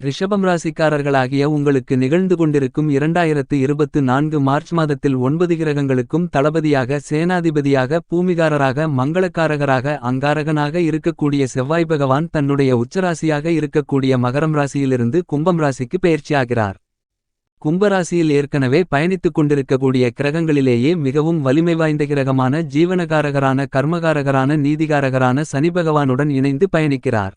ரிஷபம் ராசிக்காரர்களாகிய உங்களுக்கு நிகழ்ந்து கொண்டிருக்கும் இரண்டாயிரத்து இருபத்து நான்கு மார்ச் மாதத்தில் ஒன்பது கிரகங்களுக்கும் தளபதியாக சேனாதிபதியாக பூமிகாரராக மங்களக்காரகராக அங்காரகனாக இருக்கக்கூடிய செவ்வாய் பகவான் தன்னுடைய உச்சராசியாக இருக்கக்கூடிய மகரம் ராசியிலிருந்து கும்பம் ராசிக்கு பெயர்ச்சியாகிறார். கும்பராசியில் ஏற்கனவே பயணித்துக் கொண்டிருக்கக்கூடிய கிரகங்களிலேயே மிகவும் வலிமை வாய்ந்த கிரகமான ஜீவனகாரகரான கர்மகாரகரான நீதிகாரகரான சனி பகவானுடன் இணைந்து பயணிக்கிறார்.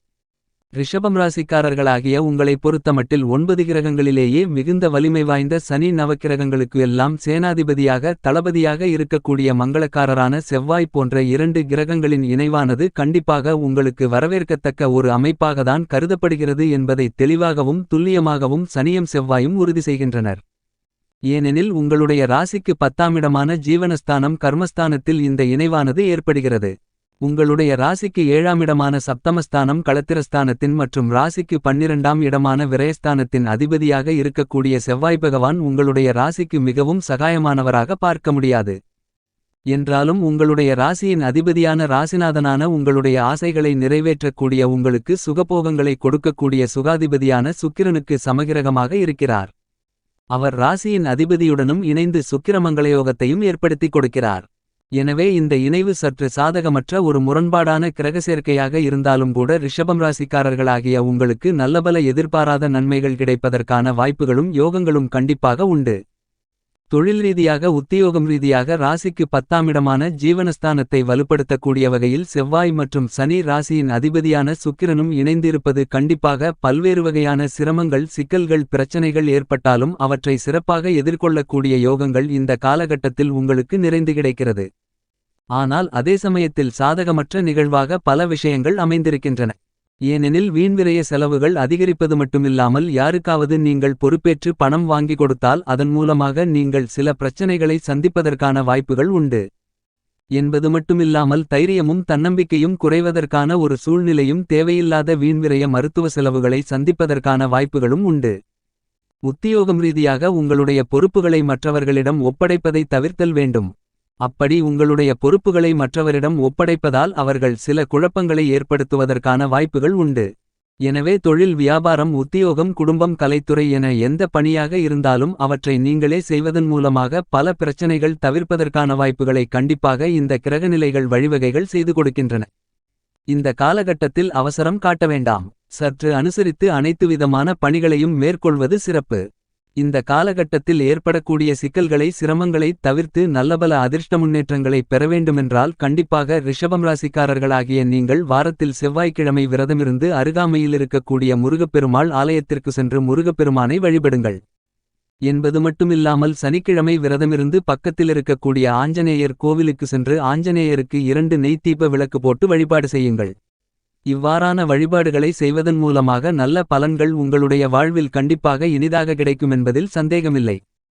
ரிஷபம் ராசிக்காரர்களாகிய உங்களை பொறுத்தமட்டில் ஒன்பது கிரகங்களிலேயே மிகுந்த வலிமை வாய்ந்த சனி நவக்கிரகங்களுக்கு எல்லாம் சேனாதிபதியாக தளபதியாக இருக்கக்கூடிய மங்களக்காரரான செவ்வாய் போன்ற இரண்டு கிரகங்களின் இணைவானது கண்டிப்பாக உங்களுக்கு வரவேற்கத்தக்க ஒரு அமைப்பாகத்தான் கருதப்படுகிறது என்பதை தெளிவாகவும் துல்லியமாகவும் சனியும் செவ்வாயும் உறுதி செய்கின்றனர். ஏனெனில் உங்களுடைய ராசிக்கு பத்தாமிடமான ஜீவனஸ்தானம் கர்மஸ்தானத்தில் இந்த இணைவானது ஏற்படுகிறது. உங்களுடைய ராசிக்கு ஏழாம் இடமான சப்தமஸ்தானம் களத்திரஸ்தானத்தின் மற்றும் ராசிக்கு பன்னிரண்டாம் இடமான விரயஸ்தானத்தின் அதிபதியாக இருக்கக்கூடிய செவ்வாய் பகவான் உங்களுடைய ராசிக்கு மிகவும் சகாயமானவராக பார்க்க முடியாது. என்றாலும் உங்களுடைய ராசியின் அதிபதியான ராசிநாதனான உங்களுடைய ஆசைகளை நிறைவேற்றக்கூடிய உங்களுக்கு சுகபோகங்களை கொடுக்கக்கூடிய சுகாதிபதியான சுக்கிரனுக்கு சமகிரகமாக இருக்கிறார். அவர் ராசியின் அதிபதியுடனும் இணைந்து சுக்கிரமங்களயோகத்தையும் ஏற்படுத்திக் கொடுக்கிறார். எனவே இந்த இணைவு சற்று சாதகமற்ற ஒரு முரண்பாடான கிரக சேர்க்கையாக இருந்தாலும் கூட ரிஷபம் ராசிக்காரர்களாகிய உங்களுக்கு நல்லபல எதிர்பாராத நன்மைகள் கிடைப்பதற்கான வாய்ப்புகளும் யோகங்களும் கண்டிப்பாக உண்டு. தொழில் ரீதியாக உத்தியோகம் ரீதியாக ராசிக்கு பத்தாமிடமான ஜீவனஸ்தானத்தை வலுப்படுத்தக்கூடிய வகையில் செவ்வாய் மற்றும் சனி ராசியின் அதிபதியான சுக்கிரனும் இணைந்திருப்பது கண்டிப்பாக பல்வேறு வகையான சிரமங்கள் சிக்கல்கள் பிரச்சனைகள் ஏற்பட்டாலும் அவற்றை சிறப்பாக எதிர்கொள்ளக்கூடிய யோகங்கள் இந்த காலகட்டத்தில் உங்களுக்கு நிறைந்து கிடைக்கிறது. ஆனால் அதே சமயத்தில் சாதகமற்ற நிகழ்வாக பல விஷயங்கள் அமைந்திருக்கின்றன. ஏனெனில் வீண்விரைய செலவுகள் அதிகரிப்பது மட்டுமில்லாமல் யாருக்காவது நீங்கள் பொறுப்பேற்று பணம் வாங்கி கொடுத்தால் அதன் மூலமாக நீங்கள் சில பிரச்சனைகளை சந்திப்பதற்கான வாய்ப்புகள் உண்டு. என்பது மட்டுமில்லாமல் தைரியமும் தன்னம்பிக்கையும் குறைவதற்கான ஒரு சூழ்நிலையும் தேவையில்லாத வீண்விரைய மருத்துவ செலவுகளை சந்திப்பதற்கான வாய்ப்புகளும் உண்டு. உத்தியோகம் ரீதியாக உங்களுடைய பொறுப்புகளை மற்றவர்களிடம் ஒப்படைப்பதை தவிர்த்தல் வேண்டும். அப்படி உங்களுடைய பொறுப்புகளை மற்றவரிடம் ஒப்படைப்பதால் அவர்கள் சில குழப்பங்களை ஏற்படுத்துவதற்கான வாய்ப்புகள் உண்டு. எனவே தொழில் வியாபாரம் உத்தியோகம் குடும்பம் கலைத்துறை என எந்த பணியாக இருந்தாலும் அவற்றை நீங்களே செய்வதன் மூலமாக பல பிரச்சனைகள் தவிர்ப்பதற்கான வாய்ப்புகளை கண்டிப்பாக இந்த கிரகநிலைகள் வழிவகைகள் செய்து கொடுக்கின்றன. இந்த காலகட்டத்தில் அவசரம் காட்ட வேண்டாம். சற்று அனுசரித்து அனைத்து விதமான பணிகளையும் மேற்கொள்வது சிறப்பு. இந்த காலகட்டத்தில் ஏற்படக்கூடிய சிக்கல்களை சிரமங்களை தவிர்த்து நல்லபல அதிர்ஷ்ட முன்னேற்றங்களை பெற வேண்டுமென்றால் கண்டிப்பாக ரிஷபம் ராசிக்காரர்களாகிய நீங்கள் வாரத்தில் செவ்வாய்க்கிழமை விரதமிருந்து அருகாமையில் இருக்கக்கூடிய முருகப்பெருமாள் ஆலயத்திற்கு சென்று முருகப்பெருமானை வழிபடுங்கள். என்பது மட்டுமில்லாமல் சனிக்கிழமை விரதமிருந்து பக்கத்தில் இருக்கக்கூடிய ஆஞ்சநேயர் கோவிலுக்கு சென்று ஆஞ்சநேயருக்கு இரண்டு நெய்த்தீப விளக்கு போட்டு வழிபாடு செய்யுங்கள். இவ்வாறான வழிபாடுகளை செய்வதன் மூலமாக நல்ல பலன்கள் உங்களுடைய வாழ்வில் கண்டிப்பாக இனிதாக கிடைக்கும் என்பதில் சந்தேகமில்லை.